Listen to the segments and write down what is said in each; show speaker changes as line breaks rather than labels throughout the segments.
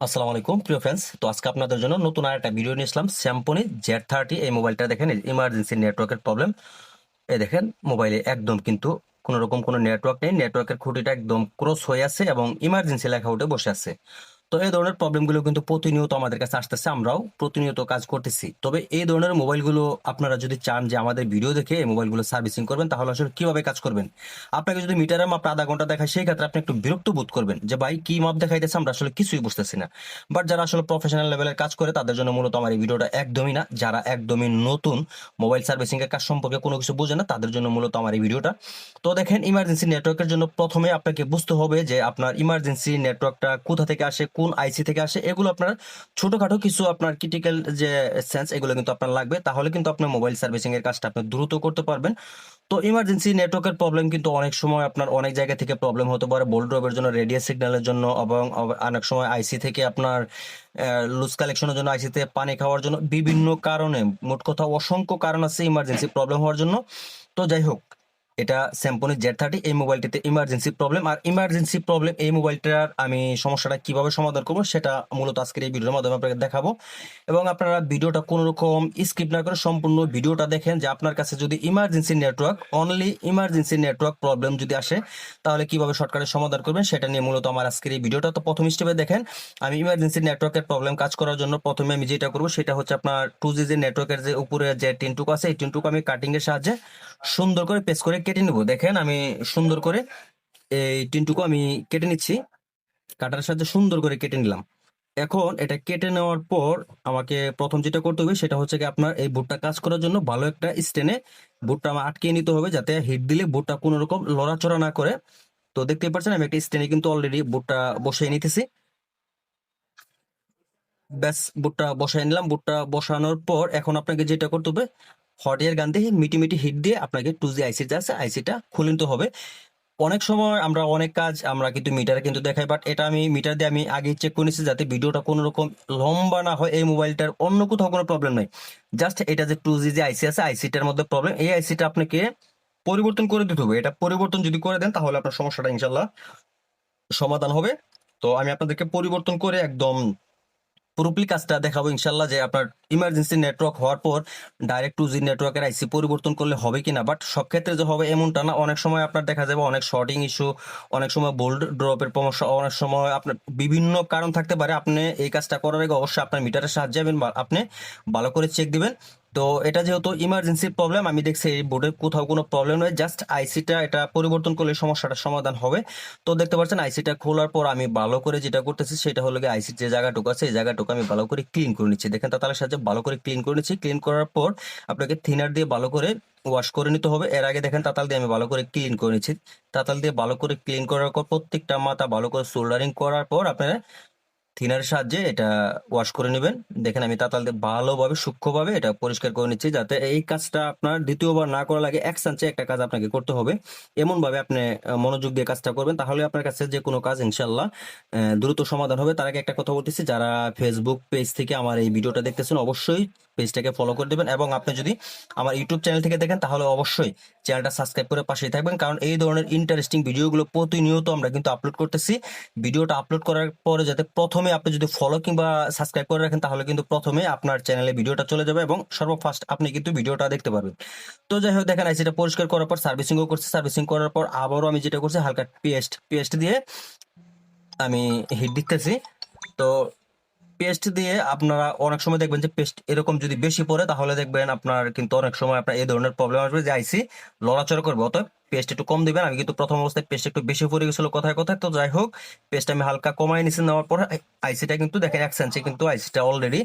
আসসালামু আলাইকুম, প্রিয় ফ্রেন্ডস তো আজকে আপনাদের জন্য নতুন আর একটা ভিডিও নিয়ে এসলাম স্যামপনি জেড থার্টি এই মোবাইলটা দেখেন ইমার্জেন্সি নেটওয়ার্কের প্রবলেম এ দেখেন মোবাইলে একদম কিন্তু কোনো রকম কোনো নেটওয়ার্ক নেই। নেটওয়ার্কের খুঁটিটা একদম ক্রস হয়ে আছে এবং ইমার্জেন্সি লেখা উঠে বসে আছে। তো এই ধরনের প্রবলেমগুলো কিন্তু প্রতিনিয়ত আমাদের কাছে আসতেছে, আমরাও প্রতিনিয়ত কাজ করতেছি। তবে এই ধরনের মোবাইলগুলো আপনারা যদি চান যে আমাদের ভিডিও দেখে মোবাইলগুলো সার্ভিসিং করবেন, তাহলে আসলে কীভাবে কাজ করবেন? আপনাকে যদি মিটারের মাপ আধা ঘণ্টা দেখায়, সেই ক্ষেত্রে আপনি একটু বিরক্ত বোধ করবেন যে, ভাই, কি মাপ দেখাইতেছে? আমরা আসলে কিছুই বুঝতেছি না। বাট যারা আসলে প্রফেশনাল লেভেলের কাজ করে, তাদের জন্য মূলত আমার এই ভিডিওটা একদমই না। যারা একদমই নতুন মোবাইল সার্ভিসিং এর কাজ সম্পর্কে কোনো কিছু বোঝে না, তাদের জন্য মূলত আমার এই ভিডিওটা। তো দেখেন ইমার্জেন্সি নেটওয়ার্কের জন্য প্রথমে আপনাকে বুঝতে হবে যে, আপনার ইমার্জেন্সি নেটওয়ার্কটা কোথা থেকে আসে কোন আইসি থেকে আসে, এগুলো আপনার ছোটখাটো কিছু আপনার ক্রিটিক্যাল যে সেন্স এগুলো কিন্তু আপনার লাগবে। তাহলে কিন্তু আপনার মোবাইল সার্ভিসিং এর কাজটা আপনি দ্রুত করতে পারবেন। তো ইমার্জেন্সি নেটওয়ার্কের প্রবলেম কিন্তু অনেক সময় আপনার অনেক জায়গা থেকে প্রবলেম হতে পারে। বোল্ড ড্রপের জন্য রেডিও সিগন্যালের জন্য, এবং অনেক সময় আইসি থেকে আপনার লুজ কালেকশনের জন্য আইসিতে পানি খাওয়ার জন্য বিভিন্ন কারণে, মোট কথা অসংখ্য কারণ আছে ইমার্জেন্সি প্রবলেম হওয়ার জন্য। তো যাই হোক এটা স্যামপনি জেড থার্টি এই মোবাইলটিতে ইমার্জেন্সি প্রবলেম আর ইমার্জেন্সি প্রবলেম এই মোবাইলটার আমি সমস্যাটা কীভাবে সমাধান করব সেটা মূলত আজকের এই ভিডিওর মাধ্যমে আপনাকে দেখাবো। এবং আপনারা ভিডিওটা কোনো রকম স্কিপ না করে সম্পূর্ণ ভিডিওটা দেখেন যে আপনার কাছে যদি emergency network only emergency network problem যদি আসে, তাহলে কীভাবে শর্টকাটে সমাধান করবেন সেটা নিয়ে মূলত আমার আজকের এই ভিডিওটা। তো প্রথম স্টেপে দেখেন, আমি ইমার্জেন্সি নেটওয়ার্কের প্রবলেম কাজ করার জন্য প্রথমে আমি যেটা করব সেটা হচ্ছে আপনার টু জি যে নেটওয়ার্কের যে উপরে যে টিনটুকু আছে, এই টিনটুকু আমি কাটিংয়ের সাহায্যে সুন্দর করে পেস্ট করে কেটে নেব। দেখেন আমি সুন্দর করে এই টিনটুকু আমি কেটে নিচ্ছি। কাটার সাহায্যে সুন্দর করে কেটে নিলাম। এখন এটা কেটে নেওয়ার পর আমাকে প্রথম যেটা করতে হবে সেটা হচ্ছে কি আপনার এই বুটটা কাজ করার জন্য ভালো একটা স্টেনে বুটটা আমার আটকে নিতে হবে যাতে হিট দিলে বুটটা কোনো রকম লড়াচড়া না করে। তো দেখতে পাচ্ছেন আমি একটা স্টেনে কিন্তু অলরেডি বুটটা বসিয়ে নিতেছি। ব্যাস, বুটটা বসাই নিলাম। বুটটা বসানোর পর এখন আপনাকে যেটা করতে হবে হট এয়ার গান দিয়ে মিটি মিটি হিট দিয়ে আপনাকে টু জি আইসি আছে আইসিটা খুলে নিতে হবে। অনেক সময় আমরা অনেক কাজ আমরা কিন্তু মিটারে কিন্তু দেখাই বাট এটা আমি মিটার দিয়ে আমি আগে চেক করে নিচ্ছি যাতে ভিডিওটা কোনো রকম লম্বা না হয়, এই মোবাইলটার অন্য কোথাও কোনো প্রবলেম নেই। জাস্ট এটা যে টু জি যে আইসি আছে আইসিটার মধ্যে প্রবলেম এই আইসিটা আপনাকে পরিবর্তন করে দিতে হবে। এটা পরিবর্তন যদি করে দেন, তাহলে আপনার সমস্যাটা ইনশাল্লাহ সমাধান হবে। তো আমি আপনাদেরকে পরিবর্তন করে একদম পুরোপুরি কাজটা দেখাবো ইনশাল্লাহ যে আপনার ইমার্জেন্সি নেটওয়ার্ক হওয়ার পর ডাইরেক্ট টু জি নেটওয়ার্কের আইসি পরিবর্তন করলে হবে কিনা। বাট সব ক্ষেত্রে যে হবে এমনটা না, অনেক সময় আপনার দেখা যাবে অনেক শর্টিং ইস্যু অনেক সময় বোল্ড ড্রপের সমস্যা, অনেক সময় আপনার বিভিন্ন কারণ থাকতে পারে। আপনি এই কাজটা করার আগে অবশ্যই আপনার মিটারের সাহায্যে আপনি ভালো করে চেক দিবেন। তো এটা যেহেতু ইমার্জেন্সি প্রবলেম আমি দেখছি এই বোর্ডে কোথাও কোনো প্রবলেম নয় জাস্ট আইসিটা এটা পরিবর্তন করলে সমস্যাটা সমাধান হবে। তো দেখতে পাচ্ছেন আইসিটা খোলার পর আমি ভালো করে যেটা করতেছি, সেটা হলো গিয়ে আইসির যে জায়গাটুকু আছে, এই জায়গাটুকু আমি ভালো করে ক্লিন করে নিচ্ছি। দেখেন তার সাহায্যে ভালো করে ক্লিন করে নিচ্ছি। ক্লিন করার পর আপনাকে থিনার দিয়ে ভালো করে ওয়াশ করে নিতে হবে। এর আগে দেখেন তাতাল দিয়ে আমি ভালো করে ক্লিন করে নিচ্ছি। তাতাল দিয়ে ভালো করে ক্লিন করার পর প্রত্যেকটা মাথা ভালো করে সোল্ডারিং করার পর আপনারা থিনারের সাহায্যে এটা ওয়াশ করে নেবেন। দেখেন আমি তাতাল দিয়ে ভালোভাবে, সূক্ষ্মভাবে এটা পরিষ্কার করে নিচ্ছি যাতে এই কাজটা আপনার দ্বিতীয়বার না করা লাগে, এক চান্সে একটা কাজ আপনাকে করতে হবে। এমনভাবে আপনি মনোযোগ দিয়ে কাজটা করবেন, তাহলে আপনার কাছে যে কোনো কাজ ইনশাল্লাহ দ্রুত সমাধান হবে। তার আগে একটা কথা বলতেছি, যারা ফেসবুক পেজ থেকে আমার এই ভিডিওটা দেখতেছেন, অবশ্যই পেজটাকে ফলো করে দেবেন এবং আপনি যদি আমার ইউটিউব চ্যানেল থেকে দেখেন, তাহলে অবশ্যই চ্যানেলটা সাবস্ক্রাইব করে পাশেই থাকবেন। কারণ এই ধরনের ইন্টারেস্টিং ভিডিওগুলো প্রতিনিয়ত আমরা কিন্তু আপলোড করতেছি। ভিডিওটা আপলোড করার পরে যাতে প্রথমে আপনি যদি ফলো কিংবা সাবস্ক্রাইব করে রাখেন, তাহলে কিন্তু প্রথমে আপনার চ্যানেলে ভিডিওটা চলে যাবে এবং সর্বফার্স্ট আপনি কিন্তু ভিডিওটা দেখতে পারবেন। তো যাই হোক, দেখেন আইসিটা পরিষ্কার করার পর সার্ভিসিংও করছি। সার্ভিসিং করার পর আবারও আমি যেটা করছি, হালকা পেস্ট পেস্ট দিয়ে আমি হিট দিতেছি। তো পেস্ট দিয়ে আপনারা অনেক সময় দেখবেন যে পেস্ট এরকম যদি বেশি পড়ে, তাহলে দেখবেন আপনার কিন্তু অনেক সময় আপনার এই ধরনের প্রবলেম আসবে। যে আইসি লড়াচড়া করবে, অতএব পেস্ট একটু কম দিবেন। আমি কিন্তু প্রথম অবস্থায় পেস্ট একটু বেশি পড়ে গেছিল কথায় কথায়। তো যাই হোক, পেস্ট আমি হালকা কমাই নিছি, নেওয়ার পর আইসিটা কিন্তু দেখেন এক সেন্সে কিন্তু আইসিটা অলরেডি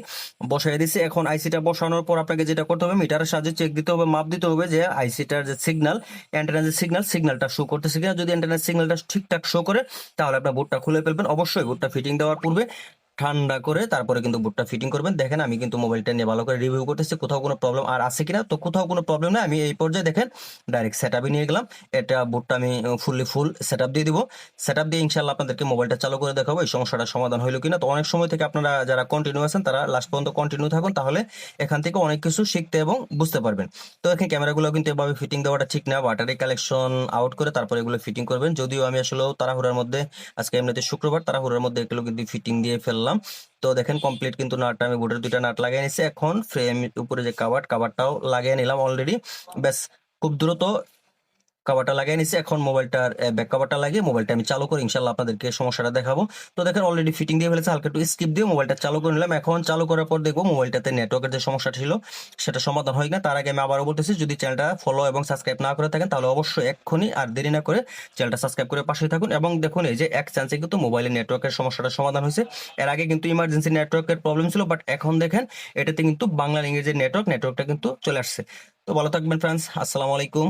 বসাই দিছি। এখন আইসিটা বসানোর পর আপনাকে যেটা করতে হবে মিটারের সাহায্যে চেক দিতে হবে, মাপ দিতে হবে যে আইসিটার যে সিগনাল অ্যান্টেনার যে সিগনাল সিগনালটা শো করতেছে কিনা। যদি অ্যান্টেনার সিগন্যালটা ঠিকঠাক শো করে, তাহলে আপনার বোর্ডটা খুলে ফেলবেন। অবশ্যই বোর্ডটা ফিটিং দেওয়ার পূর্বে ঠান্ডা করে তারপরে কিন্তু বুটটা ফিটিং করবেন। দেখেন, আমি কিন্তু মোবাইলটা নিয়ে ভালো করে রিভিউ করতেছি, কোথাও কোনো প্রবলেম আর আছে কিনা? তো কোথাও কোনো প্রবলেম নেই। আমি এই পর্যায়ে দেখেন ডাইরেক্ট সেট নিয়ে গেলাম। এটা বুটটা আমি ফুললি ফুল সেট দিয়ে দিব। সেট দিয়ে ইনশাল্লাহ আপনাদেরকে মোবাইলটা চালু করে দেখাবো, এই সমস্যাটা সমাধান হইল কিনা। তো অনেক সময় থেকে আপনারা যারা কন্টিনিউ আছেন, তারা লাস্ট পর্যন্ত কন্টিনিউ থাকুন, তাহলে এখান থেকে অনেক কিছু শিখতে এবং বুঝতে পারবেন। তো এখানে ক্যামেরাগুলো কিন্তু এভাবে ফিটিং দেওয়াটা ঠিক না। ব্যাটারি কালেকশন আউট করে তারপরে এগুলো ফিটিং করবেন। যদিও আমি আসলে তাড়াহুড়ার মধ্যে, আজকে এমনিতে শুক্রবার, তাড়াহুড়ার মধ্যে এগুলো কিন্তু ফিটিং দিয়ে ফেললাম। করলাম তো দেখেন কমপ্লিট কিন্তু নাটটা আমি বোর্ডের দুইটা নাট লাগিয়ে নিচ্ছি এখন ফ্রেম উপরে যে কাভার কাভারটাও লাগিয়ে নিলাম অলরেডি ব্যাস, খুব দ্রুত কাভারটা লাগিয়ে নিচ্ছি এখন মোবাইলটার ব্যাক কাভারটা লাগিয়ে মোবাইলটা আমি চালু করি। ইনশাল্লাহ আপনাদেরকে সমস্যাটা দেখাবো। তো দেখেন অলরেডি ফিটিং দিয়ে ফেলেছে, হালকা একটু স্কিপ দিয়ে মোবাইলটা চালু করে নিলাম। এখন চালু করার পর দেখব মোবাইলটাতে নেটওয়ার্কের যে সমস্যা ছিল, সেটা সমাধান হয় না তার আগে আমি আবারও বলতেছি, যদি চ্যানেলটা ফলো এবং সাবস্ক্রাইব না করে থাকেন, তাহলে অবশ্যই এক্ষুনি আর দেরি না করে চ্যানেলটা সাবস্ক্রাইব করে পাশে থাকুন। এবং দেখুন, এই যে এক চান্সে কিন্তু মোবাইলের নেটওয়ার্কের সমস্যাটা সমাধান হয়েছে। এর আগে কিন্তু ইমার্জেন্সি নেটওয়ার্কের প্রবলেম ছিল বাট এখন দেখেন, এটাতে কিন্তু বাংলা ইংরেজির নেটওয়ার্ক নেটওয়ার্কটা কিন্তু চলে আসছে। তো ভালো থাকবেন ফ্রেন্ডস আসসালামু আলাইকুম।